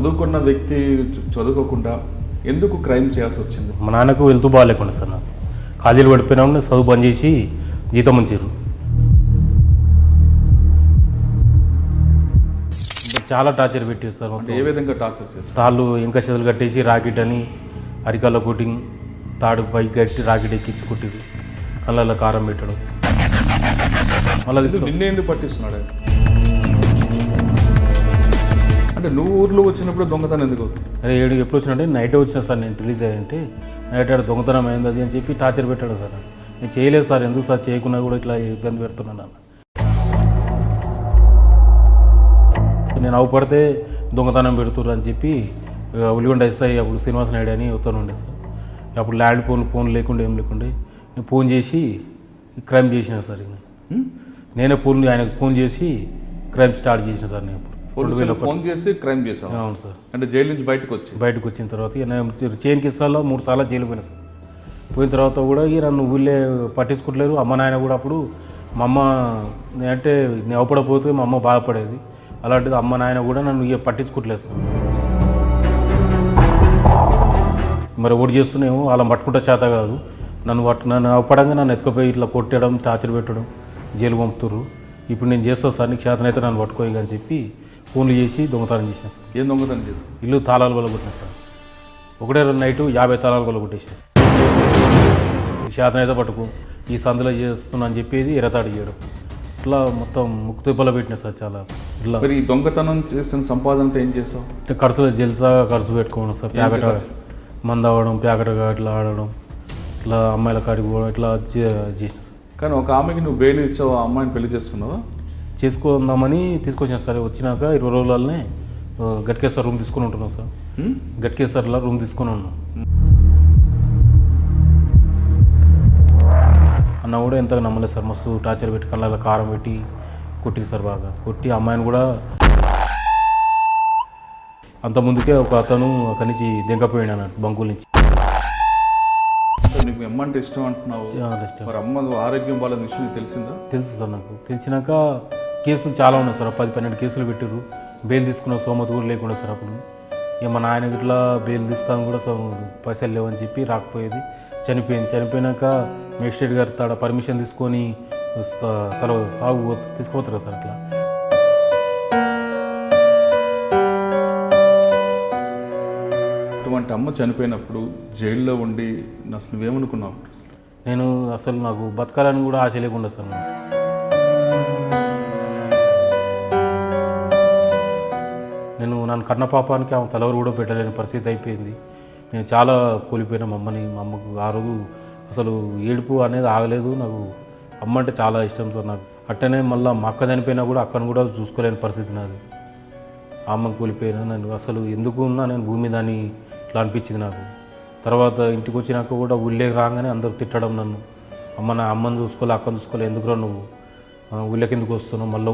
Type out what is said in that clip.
చదువుకున్న వ్యక్తి చదువుకోకుండా ఎందుకు క్రైమ్ చేయాల్సి వచ్చింది? మా నాన్నకు వెళ్తూ బాగాలేకుండా సార్ నాకు. కాలేజీలు పడిపోయినా చదువు బంద్ చేసి జీతం ఉంచారు. చాలా టార్చర్ పెట్టారు సార్ అంటే ఏ విధంగా టార్చర్ చేస్తారు తాళ్ళు ఇంకా చెదలు కట్టేసి రాకెట్ అని అరికాల కొట్టింగ్ తాడు పైకి కట్టి రాకెట్ ఎక్కించి కొట్టిరు. కళ్ళల్లో కారం పెట్టడం. మళ్ళీ ఇది నిన్నే ఎందుకు పట్టిస్తున్నాడు? అంటే నువ్వు ఊర్లో వచ్చినప్పుడు దొంగతనం ఎందుకు అవుతుంది? అరే ఏడు ఎప్పుడు వచ్చినంటే నైట్ వచ్చిన సార్ నేను రిలీజ్ అయ్యంటే నైట్ ఆడ దొంగతనం అయింది అది అని చెప్పి టార్చర్ పెట్టాడు సార్. నేను చేయలేదు సార్ ఎందుకు సార్ చేయకుండా కూడా ఇట్లా ఇబ్బంది పెడుతున్నాను నేను అవపడితే దొంగతనం పెడుతుర్రు అని చెప్పి ఇక ఉల్లిగొండ ఎస్ఐ అప్పుడు శ్రీనివాస నాయుడు అని ఉత్తరం ఉండే సార్. అప్పుడు ల్యాండ్ ఫోన్ ఫోన్ లేకుండా ఏం లేకుండే నేను ఫోన్ చేసి క్రైమ్ చేసిన సార్? నేనే. ఫోన్ ఆయనకు ఫోన్ చేసి క్రైమ్ స్టార్ట్ చేసిన సార్ నేను అప్పుడు. పోలీసులకు ఫోన్ చేసి క్రైమ్ చేసావు అవును సార్. అంటే జైలు నుంచి బయటకు వచ్చి. బయటకు వచ్చిన తర్వాత నేను కిస్తాల్లో మూడు సార్లు జైలు పోయినా సార్. పోయిన తర్వాత కూడా ఇక నన్ను ఊళ్ళే పట్టించుకోవట్లేదు అమ్మ నాయన కూడా అప్పుడు మా అమ్మ అంటే నేను అవపడపోతే మా అమ్మ బాధపడేది. అలాంటిది అమ్మ నాయన కూడా నన్ను ఇక పట్టించుకోవట్లేదు సార్. మరి ఒకటి చేస్తున్నామో అలా పట్టుకుంటే చేత కాదు. నన్ను పట్టు నన్ను అవపడంగా నన్ను ఎత్తుకుపోయి ఇట్లా కొట్టడం టార్చర్ పెట్టడం జైలు పంపుతుర్రు. ఇప్పుడు నేను చేస్తా సార్ నీకు చేతనైతే నన్ను పట్టుకోయి అని చెప్పి ఫోన్లు చేసి దొంగతనం చేసిన సార్ ఏం దొంగతనం చేసావు ఇల్లు తాళాలు వల్ల కొట్టిన సార్. ఒకటే రోజు నైటు యాభై తాళాలు వల్ల కొట్టేసిన శాతం అయితే పట్టుకు ఈ సందులో చేస్తున్నా అని చెప్పేది ఎరతాడు చేయడం. ఇట్లా మొత్తం ముక్కు తిప్పలు పెట్టిన సార్ చాలా. ఇట్లా మరి ఈ దొంగతనం చేసిన సంపాదనతో ఏం చేసావు ఇట్లా ఖర్చులు జల్సా ఖర్చు పెట్టుకోవడం సార్. ప్యాకెట్? మంద అవ్వడం ప్యాకెట్గా ఇట్లా ఆడడం ఇట్లా అమ్మాయిల కాడికి పోవడం ఇట్లా చేసిన సార్. కానీ ఒక ఆమెకి నువ్వు బెయిల్ ఇచ్చావు ఆ అమ్మాయిని పెళ్ళి చేసుకున్నావా? చేసుకుందామని తీసుకొచ్చిన సార్. వచ్చినాక ఇరవై రోజులనే గట్కేశ్వర్ రూమ్ తీసుకొని ఉంటున్నాం సార్? గట్కేశ్వర్లో రూమ్ తీసుకొని ఉన్నాం. అన్న కూడా ఎంతగా నమ్మలేదు సార్. మస్తు టార్చర్ పెట్టి కళ్ళ కారం పెట్టి కొట్టింది సార్ బాగా. కొట్టి అమ్మాయిని కూడా అంత ముందుకే ఒక అతను అక్కడి నుంచి దింకపోయాడు అన్నట్టు బంకుల నుంచి. నీకు అమ్మ అంటే ఇష్టం అంటున్నావు. మరి అమ్మ ఆరోగ్యం వాళ్ళ విషయం తెలిసిందా? తెలుసు సార్ నాకు. తెలిసినాక కేసులు చాలా ఉన్నాయి సార్. పది పన్నెండు కేసులు పెట్టారు బెయిల్ తీసుకున్న సోమతి కూడా లేకుండా సార్ అప్పుడు. ఇక మా నాయన ఇట్లా బెయిల్ తీస్తాను కూడా సో పైసలు లేవని చెప్పి రాకపోయేది. చనిపోయింది. చనిపోయినాక మేజిస్ట్రేట్ గారు తాడ పర్మిషన్ తీసుకొని తల సాగు తీసుకుపోతారు సార్ అట్లా. అటువంటి అమ్మ చనిపోయినప్పుడు జైల్లో ఉండి అసలు నువ్వేమనుకున్నావు? నేను అసలు నాకు బతకాలని కూడా ఆశ లేకుండా సార్ నేను నన్ను కన్న పాపానికి ఆమె తలవరు కూడా పెట్టలేని పరిస్థితి అయిపోయింది. నేను చాలా కూలిపోయిన మా అమ్మని మా అమ్మకు ఆ రోజు అసలు ఏడుపు అనేది ఆగలేదు. నాకు అమ్మ అంటే చాలా ఇష్టం సార్ నాకు. అట్టనే మళ్ళీ మా అక్క చనిపోయినా కూడా అక్కను కూడా చూసుకోలేని పరిస్థితి నాది. అమ్మ కూలిపోయినా నేను అసలు ఎందుకు ఉన్నా నేను భూమి దాన్ని ఇట్లా అనిపించింది నాకు. తర్వాత ఇంటికి వచ్చినాక కూడా ఊళ్ళేకి రాగానే అందరూ తిట్టడం నన్ను. అమ్మ నా అమ్మని చూసుకోలే అక్కను చూసుకోలే ఎందుకురా నువ్వు? ఊళ్ళకి ఎందుకు వస్తున్నావు? మళ్ళీ